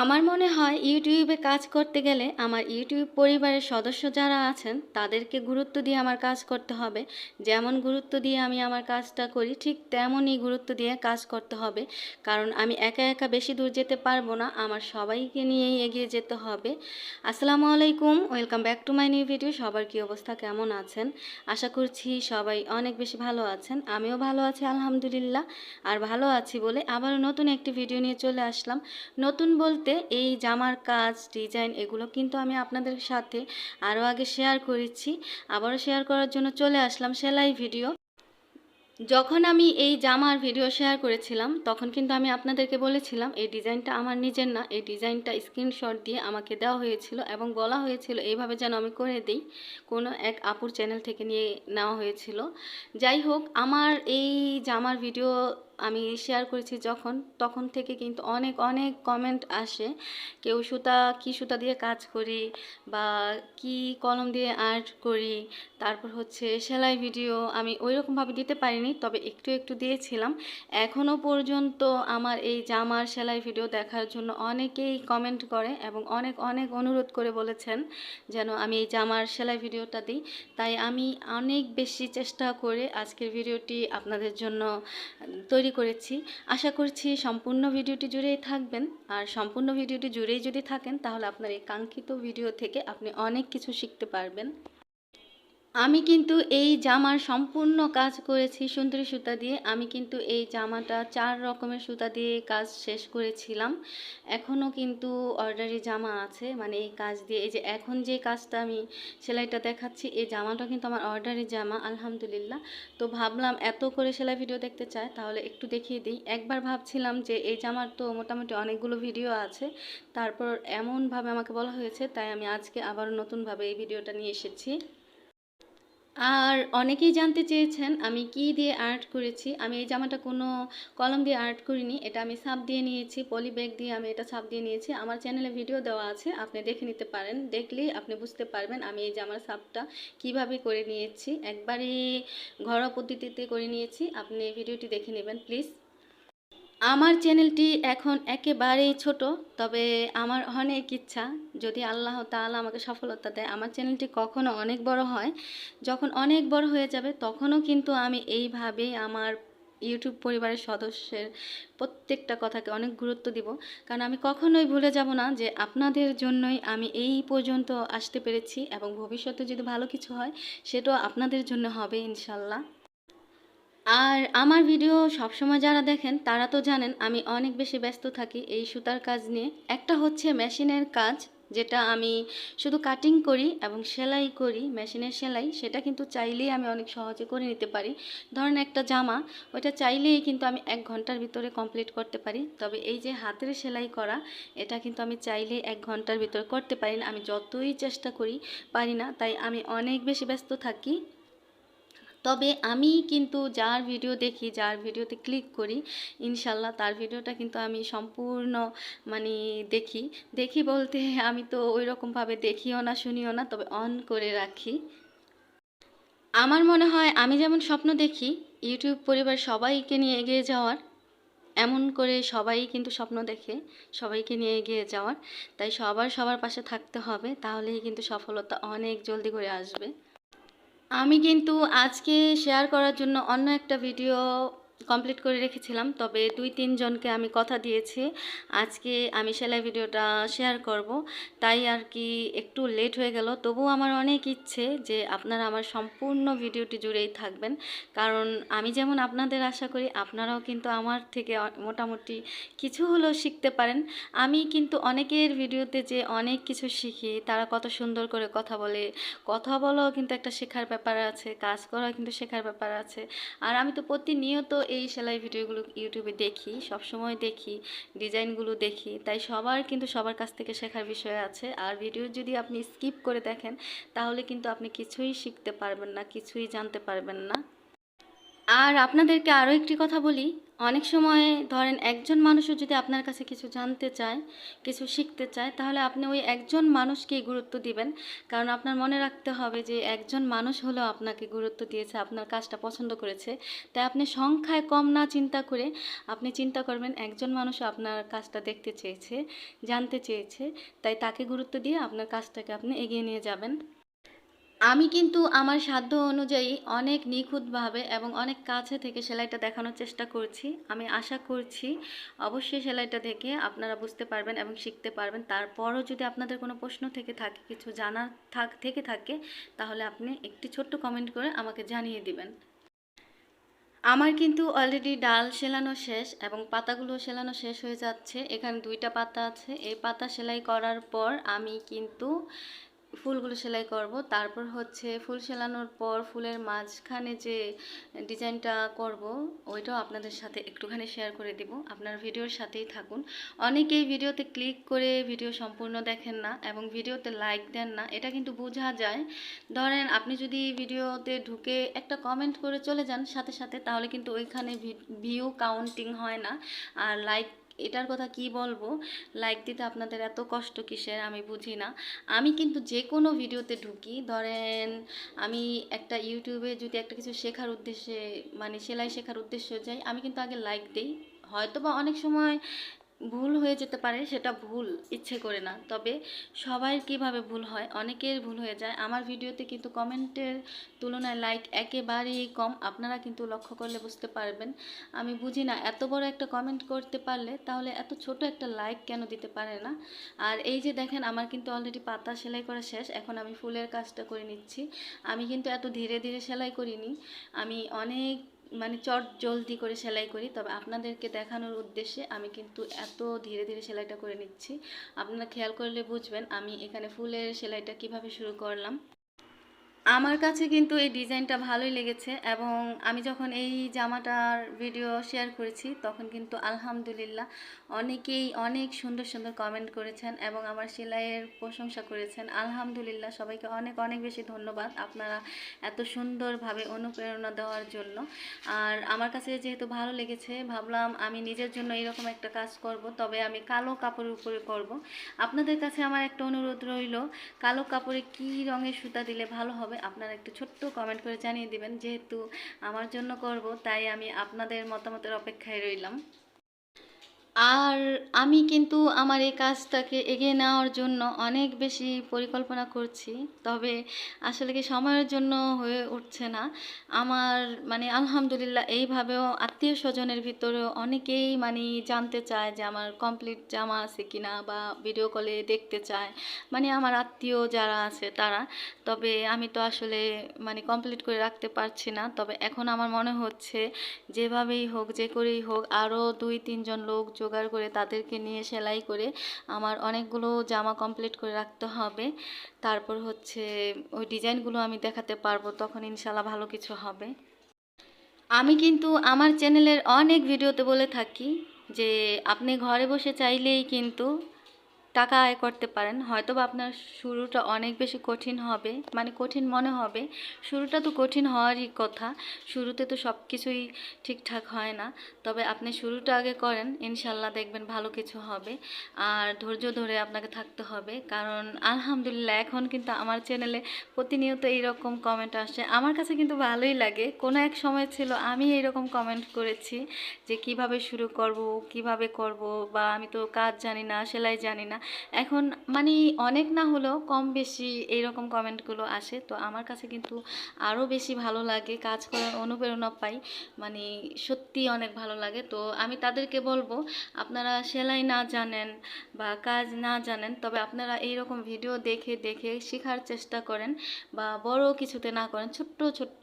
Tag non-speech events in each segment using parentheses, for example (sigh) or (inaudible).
আমার মনে হয় ইউটিউবে কাজ করতে গেলে আমার ইউটিউব পরিবারের সদস্য যারা আছেন, তাদেরকে গুরুত্ব দিয়ে আমার কাজ করতে হবে। যেমন গুরুত্ব দিয়ে আমি আমার কাজটা করি, ঠিক তেমনই গুরুত্ব দিয়ে কাজ করতে হবে। কারণ আমি একা একা বেশি দূর যেতে পারব না, আমার সবাইকে নিয়েই এগিয়ে যেতে হবে। আসসালামু আলাইকুম, welcome back to my new video. সবার কী অবস্থা, কেমন আছেন? আশা করছি সবাই অনেক বেশি ভালো আছেন। আমিও ভালো আছি, আলহামদুলিল্লাহ। আর ভালো আছি বলে আবারও নতুন একটি ভিডিও নিয়ে চলে আসলাম। নতুন বলতে এই জামার কাজ, ডিজাইন এগুলো কিন্তু আমি আপনাদের সাথে আরও আগে শেয়ার করেছি। আবারও শেয়ার করার জন্য চলে আসলাম সেলাই ভিডিও যখন আমি এই জামার ভিডিও শেয়ার করেছিলাম, তখন কিন্তু আমি আপনাদেরকে বলেছিলাম, এই ডিজাইনটা আমার নিজের না, এই ডিজাইনটা স্ক্রিনশট দিয়ে আমাকে দেওয়া হয়েছিল এবং বলা হয়েছিল এইভাবে যেন আমি করে দিই। কোনো এক আপুর চ্যানেল থেকে নিয়ে নেওয়া হয়েছিল। যাই হোক, আমার এই জামার ভিডিও আমি শেয়ার করেছি যখন, তখন থেকে কিন্তু অনেক অনেক কমেন্ট আসে। কেউ সুতা, কি সুতা দিয়ে কাজ করি বা কি কলম দিয়ে আর্ট করি, তারপর হচ্ছে সেলাই ভিডিও আমি ওই রকমভাবে দিতে পারিনি, তবে একটু একটু দিয়েছিলাম। এখনও পর্যন্ত আমার এই জামার সেলাই ভিডিও দেখার জন্য অনেকেই কমেন্ট করে এবং অনেক অনেক অনুরোধ করে বলেছেন যেন আমি এই জামার সেলাই ভিডিওটা দিই। তাই আমি অনেক বেশি চেষ্টা করে আজকের ভিডিওটি আপনাদের জন্য তৈরি করেছি। আশা করছি সম্পূর্ণ ভিডিওটি জুড়েই থাকবেন। আর সম্পূর্ণ ভিডিওটি জুড়েই যদি থাকেন, তাহলে আপনার এই কাঙ্ক্ষিত ভিডিও থেকে আপনি অনেক কিছু শিখতে পারবেন। আমি কিন্তু এই জামার সম্পূর্ণ কাজ করেছি সুন্দরী সুতা দিয়ে। আমি কিন্তু এই জামাটা চার রকমের সুতা দিয়ে কাজ শেষ করেছিলাম। এখনও কিন্তু অর্ডারি জামা আছে। মানে এই কাজ দিয়ে, এই যে এখন যে কাজটা আমি সেলাইটা দেখাচ্ছি, এই জামাটা কিন্তু আমার অর্ডারি জামা, আলহামদুলিল্লাহ। তো ভাবলাম এত করে সেলাই ভিডিও দেখতে চায় তাহলে একটু দেখিয়ে দিই। একবার ভাবছিলাম যে এই জামার তো মোটামুটি অনেকগুলো ভিডিও আছে, তারপর এমনভাবে আমাকে বলা হয়েছে, তাই আমি আজকে আবার নতুনভাবে এই ভিডিওটা নিয়ে এসেছি। আর অনেকেই জানতে চেয়েছেন আমি কি দিয়ে আর্ট করেছি। আমি এই জামাটা কোনো কলম দিয়ে আর্ট করিনি, এটা আমি সাপ দিয়ে নিয়েছি, পলি ব্যাগ দিয়ে আমি এটা সাপ দিয়ে নিয়েছি। আমার চ্যানেলে ভিডিও দেওয়া আছে, আপনি দেখে নিতে পারেন, দেখলেই আপনি বুঝতে পারবেন আমি এই জামার সাপটা কীভাবে করে নিয়েছি। একবারই ঘরোয়া পদ্ধতিতে করে নিয়েছি, আপনি ভিডিওটি দেখে নেবেন, প্লিজ। আমার চ্যানেলটি এখন একেবারেই ছোট, তবে আমার অনেক ইচ্ছা যদি আল্লাহ তাআলা আমাকে সফলতা দেয়। আমার চ্যানেলটি কখনো অনেক বড় হয়, যখন অনেক বড় হয়ে যাবে তখনও কিন্তু আমি এইভাবেই আমার ইউটিউব পরিবারের সদস্যের প্রত্যেকটা কথাকে অনেক গুরুত্ব দিব। কারণ আমি কখনোই ভুলে যাব না যে আপনাদের জন্যই আমি এই পর্যন্ত আসতে পেরেছি এবং ভবিষ্যতে যদি ভালো কিছু হয়, সেটাও আপনাদের জন্য হবে ইনশাল্লাহ। আর আমার ভিডিও সবসময় যারা দেখেন, তারা তো জানেন আমি অনেক বেশি ব্যস্ত থাকি এই সুতার কাজ নিয়ে। একটা হচ্ছে মেশিনের কাজ, যেটা আমি শুধু কাটিং করি এবং সেলাই করি, মেশিনের সেলাই, সেটা কিন্তু চাইলেই আমি অনেক সহজে করে নিতে পারি। ধরেন একটা জামা, ওইটা চাইলেই কিন্তু আমি এক ঘণ্টার ভিতরে কমপ্লিট করতে পারি। তবে এই যে হাতের সেলাই করা, এটা কিন্তু আমি চাইলেই এক ঘণ্টার ভিতরে করতে পারি না। আমি যতই চেষ্টা করি, পারি না। তাই আমি অনেক বেশি ব্যস্ত থাকি। তবে আমি কিন্তু যার ভিডিও দেখি, যার ভিডিওতে ক্লিক করি, ইনশাল্লাহ তার ভিডিওটা কিন্তু আমি সম্পূর্ণ মানে দেখি। দেখি বলতে (laughs) আমি তো ওই রকমভাবে দেখিও না, শুনিও না, তবে অন করে রাখি। আমার মনে হয় আমি যেমন স্বপ্ন দেখি, ইউটিউব পরিবার সবাইকে নিয়ে এগিয়ে যাওয়ার, এমন করে সবাই কিন্তু স্বপ্ন দেখে, সবাইকে নিয়ে এগিয়ে যাওয়ার। তাই সবার সবার পাশে থাকতে হবে, তাহলেই কিন্তু সফলতা অনেক জলদি করে আসবে। আমি কিন্তু আজকে শেয়ার করার জন্য অন্য একটা ভিডিও কমপ্লিট করে রেখেছিলাম, তবে দুই তিনজনকে আমি কথা দিয়েছি। আজকে আমি সেলাই ভিডিওটা শেয়ার করব। তাই আর কি একটু লেট হয়ে গেল। তবুও আমার অনেক ইচ্ছে যে আপনারা আমার সম্পূর্ণ ভিডিওটি জুড়েই থাকবেন। কারণ আমি যেমন আপনাদের আশা করি, আপনারাও কিন্তু আমার থেকে মোটামুটি কিছু হলেও শিখতে পারেন। আমি কিন্তু অনেকের ভিডিওতে যে অনেক কিছু শিখি, তারা কত সুন্দর করে কথা বলে। কথা বলাও কিন্তু একটা শেখার ব্যাপার আছে, কাজ করাও কিন্তু শেখার ব্যাপার আছে। আর আমি তো প্রতিনিয়ত এই সেলাই ভিডিওগুলো ইউটিউবে দেখি সব সময় দেখি, ডিজাইনগুলো দেখি, তাই সবার কিন্তু সবার কাছ থেকে শেখার বিষয় আছে। আর ভিডিও যদি আপনি স্কিপ করে দেখেন, তাহলে কিন্তু আপনি কিছুই শিখতে পারবেন না, কিছুই জানতে পারবেন না। আর আপনাদেরকে আরও একটি কথা বলি। অনেক সময় ধরেন একজন মানুষও যদি আপনার কাছে কিছু জানতে চায়, কিছু শিখতে চায়, তাহলে আপনি ওই একজন মানুষকেই গুরুত্ব দিবেন। কারণ আপনার মনে রাখতে হবে যে একজন মানুষ হলেও আপনাকে গুরুত্ব দিয়েছে, আপনার কাজটা পছন্দ করেছে। তাই আপনি সংখ্যায় কম না চিন্তা করে আপনি চিন্তা করবেন, একজন মানুষও আপনার কাজটা দেখতে চেয়েছে, জানতে চেয়েছে, তাই তাকে গুরুত্ব দিয়ে আপনার কাজটাকে আপনি এগিয়ে নিয়ে যাবেন। আমি কিন্তু আমার সাধ্য অনুযায়ী অনেক নিখুঁতভাবে এবং অনেক কাছে থেকে সেলাইটা দেখানোর চেষ্টা করছি। আমি আশা করছি অবশ্যই সেলাইটা দেখে আপনারা বুঝতে পারবেন এবং শিখতে পারবেন। তারপরও যদি আপনাদের কোনো প্রশ্ন থেকে থাকে, কিছু জানার থাক, থেকে থাকে, তাহলে আপনি একটি ছোট্ট কমেন্ট করে আমাকে জানিয়ে দিবেন। আমার কিন্তু অলরেডি ডাল সেলানো শেষ এবং পাতাগুলো সেলানো শেষ হয়ে যাচ্ছে। এখানে দুইটা পাতা আছে। এই পাতা সেলাই করার পর আমি কিন্তু ফুলগুলো সেলাই করব। তারপর হচ্ছে ফুল সেলানোর পর ফুলের মাঝখানে যে ডিজাইনটা করব, ওইটাও আপনাদের সাথে একটুখানি শেয়ার করে দিব। আপনার ভিডিওর সাথেই থাকুন। অনেকেই ভিডিওতে ক্লিক করে ভিডিও সম্পূর্ণ দেখেন না এবং ভিডিওতে লাইক দেন না, এটা কিন্তু বোঝা যায়। ধরেন আপনি যদি ভিডিওতে ঢুকে একটা কমেন্ট করে চলে যান সাথে সাথে, তাহলে কিন্তু ওইখানে ভিউ কাউন্টিং হয় না। আর লাইক এটার কথা কি বলব? লাইক দিতে আপনাদের এত কষ্ট কিসের আমি বুঝি না। আমি কিন্তু যে কোনো ভিডিওতে ঢুকি, ধরেন আমি একটা ইউটিউবে যদি একটা কিছু শেখার উদ্দেশ্যে মানে সেলাই শেখার উদ্দেশ্যে যাই, আমি কিন্তু আগে লাইক দিই। হয়তো বা অনেক সময় ভুল হয়ে যেতে পারে সেটা ভুল, ইচ্ছে করে না। তবে সবাই কীভাবে ভুল হয়, অনেকের ভুল হয়ে যায়। আমার ভিডিওতে কিন্তু কমেন্টের তুলনায় লাইক একেবারেই কম। আপনারা কিন্তু লক্ষ্য করলে বুঝতে পারবেন। আমি বুঝি না, এত বড় একটা কমেন্ট করতে পারলে তাহলে এত ছোট একটা লাইক কেন দিতে পারে না? আর এই যে দেখেন, আমার কিন্তু অলরেডি পাতা সেলাই করা শেষ, এখন আমি ফুলের কাজটা করে নিচ্ছি। আমি কিন্তু এত ধীরে ধীরে সেলাই করিনি। আমি অনেক মানে চট জলদি করে সেলাই করি, তবে আপনাদেরকে দেখানোর উদ্দেশ্যে আমি কিন্তু এত ধীরে ধীরে সেলাইটা করে নিচ্ছি। আপনারা খেয়াল করলে বুঝবেন, আমি এখানে ফুলের সেলাইটা কীভাবে শুরু করলাম। আমার কাছে কিন্তু এই ডিজাইনটা ভালোই লেগেছে এবং আমি যখন এই জামাটার ভিডিও শেয়ার করেছি, তখন কিন্তু আলহামদুলিল্লাহ অনেকেই অনেক সুন্দর সুন্দর কমেন্ট করেছেন এবং আমার সেলাইয়ের প্রশংসা করেছেন। আলহামদুলিল্লাহ সবাইকে অনেক অনেক বেশি ধন্যবাদ আপনারা এত সুন্দরভাবে অনুপ্রেরণা দেওয়ার জন্য। আর আমার কাছে যেহেতু ভালো লেগেছে, ভাবলাম আমি নিজের জন্য এরকম একটা কাজ করব, তবে আমি কালো কাপড়ের উপরে করব। আপনাদের কাছে আমার একটা অনুরোধ রইল, কালো কাপড়ে কি রঙের সুতা দিলে ভালো হবে? আপনারা একটু ছোট্ট কমেন্ট করে জানিয়ে দিবেন, যেহেতু আমার জন্য করব, তাই আমি আপনাদের মতামতের অপেক্ষায় রইলাম। আর আমি কিন্তু আমার এই কাজটাকে এগিয়ে নেওয়ার জন্য অনেক বেশি পরিকল্পনা করছি, তবে আসলে কি সময়ের জন্য হয়ে উঠছে না। আমার মানে আলহামদুলিল্লাহ এইভাবেও আত্মীয় স্বজনের ভিতরেও অনেকেই মানে জানতে চায় যে আমার কমপ্লিট জামা আছে কি না বা ভিডিও কলে দেখতে চায়। মানে আমার আত্মীয় যারা আছে তারা, তবে আমি তো আসলে মানে কমপ্লিট করে রাখতে পারছি না। তবে এখন আমার মনে হচ্ছে যেভাবেই হোক, যে করেই হোক আরও দুই তিনজন লোক জোগাড় করে তাদেরকে নিয়ে সেলাই করে আমার অনেকগুলো জামা কমপ্লিট করে রাখতে হবে। তারপর হচ্ছে ওই ডিজাইনগুলো আমি দেখাতে পারব, তখন ইনশাল্লাহ ভালো কিছু হবে। আমি কিন্তু আমার চ্যানেলের অনেক ভিডিওতে বলে থাকি যে, আপনি ঘরে বসে চাইলেই কিন্তু টাকা আয় করতে পারেন। হয়তো বা আপনার শুরুটা অনেক বেশি কঠিন হবে। মানে কঠিন মনে হবে। শুরুটা তো কঠিন হওয়ারই কথা। শুরুতে তো সব কিছুই ঠিকঠাক হয় না। তবে আপনি শুরুটা আগে করেন। ইনশাল্লাহ দেখবেন ভালো কিছু হবে। আর ধৈর্য ধরে আপনাকে থাকতে হবে। কারণ আলহামদুলিল্লাহ এখন কিন্তু আমার চ্যানেলে প্রতিনিয়ত এইরকম কমেন্ট আসছে আমার কাছে কিন্তু ভালোই লাগে। কোনো এক সময় ছিল আমি এইরকম কমেন্ট করেছি যে কীভাবে শুরু করব, কীভাবে করব, বা আমি তো কাজ জানি না, সেলাই জানি না। এখন মানে অনেক না হলেও কম বেশি এইরকম কমেন্টগুলো আসে। তো আমার কাছে কিন্তু আরও বেশি ভালো লাগে, কাজ করার অনুপ্রেরণা পাই। মানে সত্যি অনেক ভালো লাগে। তো আমি তাদেরকে বলব, আপনারা সেলাই না জানেন বা কাজ না জানেন, তবে আপনারা এইরকম ভিডিও দেখে দেখে শেখার চেষ্টা করেন বা বড় কিছুতে না করেন, ছোট্ট ছোট্ট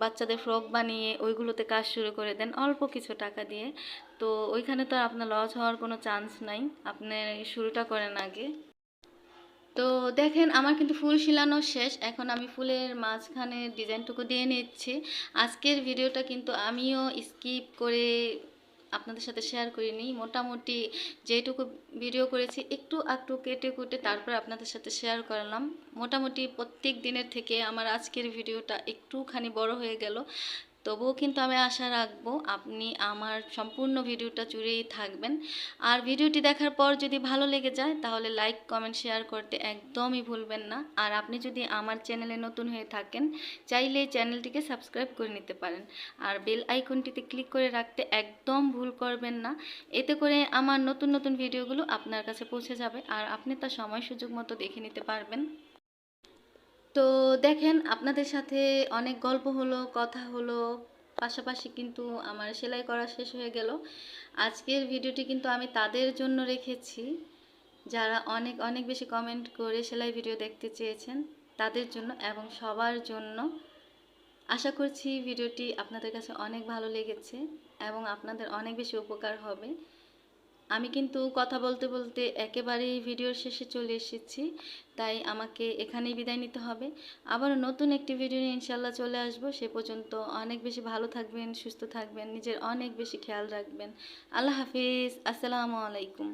বাচ্চাদের ফ্রক বানিয়ে ওইগুলোতে কাজ শুরু করে দেন অল্প কিছু টাকা দিয়ে। তো ওইখানে তো আপনার লস হওয়ার কোনো চান্স নাই। আপনি শুরুটা করেন আগে। তো দেখেন, আমার কিন্তু ফুল শিলানো শেষ। এখন আমি ফুলের মাঝখানে ডিজাইনটুকু দিয়ে নিচ্ছি। আজকের ভিডিওটা কিন্তু আমিও স্কিপ করে আপনাদের সাথে শেয়ার করিনি। মোটামুটি যেটুকু ভিডিও করেছি, একটু একটু কেটে কুটে তারপর আপনাদের সাথে শেয়ার করলাম। মোটামুটি প্রত্যেক দিনের থেকে আমার আজকের ভিডিওটা একটুখানি বড় হয়ে গেল। তবুও কিন্তু আমি আশা রাখব আপনি আমার সম্পূর্ণ ভিডিওটা জুড়েই থাকবেন। আর ভিডিওটি দেখার পর যদি ভালো লেগে যায়, তাহলে লাইক কমেন্ট শেয়ার করতে একদমই ভুলবেন না। আর আপনি যদি আমার চ্যানেলে নতুন হয়ে থাকেন, চাইলে চ্যানেলটিকে সাবস্ক্রাইব করে নিতে পারেন। আর বেল আইকনটিতে ক্লিক করে রাখতে একদম ভুল করবেন না। এতে করে আমার নতুন নতুন ভিডিওগুলো আপনার কাছে পৌঁছে যাবে। আর আপনি তার সময়, সুযোগ মতো দেখে নিতে পারবেন। তো দেখেন, আপনাদের সাথে অনেক গল্প হলো, কথা হলো, পাশাপাশি কিন্তু আমার সেলাই করা শেষ হয়ে গেল। আজকের ভিডিওটি কিন্তু আমি তাদের জন্য রেখেছি। যারা অনেক অনেক বেশি কমেন্ট করে সেলাই ভিডিও দেখতে চেয়েছেন, তাদের জন্য এবং সবার জন্য আশা করছি ভিডিওটি আপনাদের কাছে অনেক ভালো লেগেছে এবং আপনাদের অনেক বেশি উপকার হবে। আমি কিন্তু কথা বলতে বলতে একেবারেই ভিডিওর শেষে চলে এসেছি, তাই আমাকে এখানেই বিদায় নিতে হবে। আবার নতুন একটি ভিডিও নিয়ে ইনশাল্লাহ চলে আসব। সে পর্যন্ত অনেক বেশি ভালো থাকবেন, সুস্থ থাকবেন, নিজের অনেক বেশি খেয়াল রাখবেন। আল্লাহ হাফিজ, আসসালামু আলাইকুম।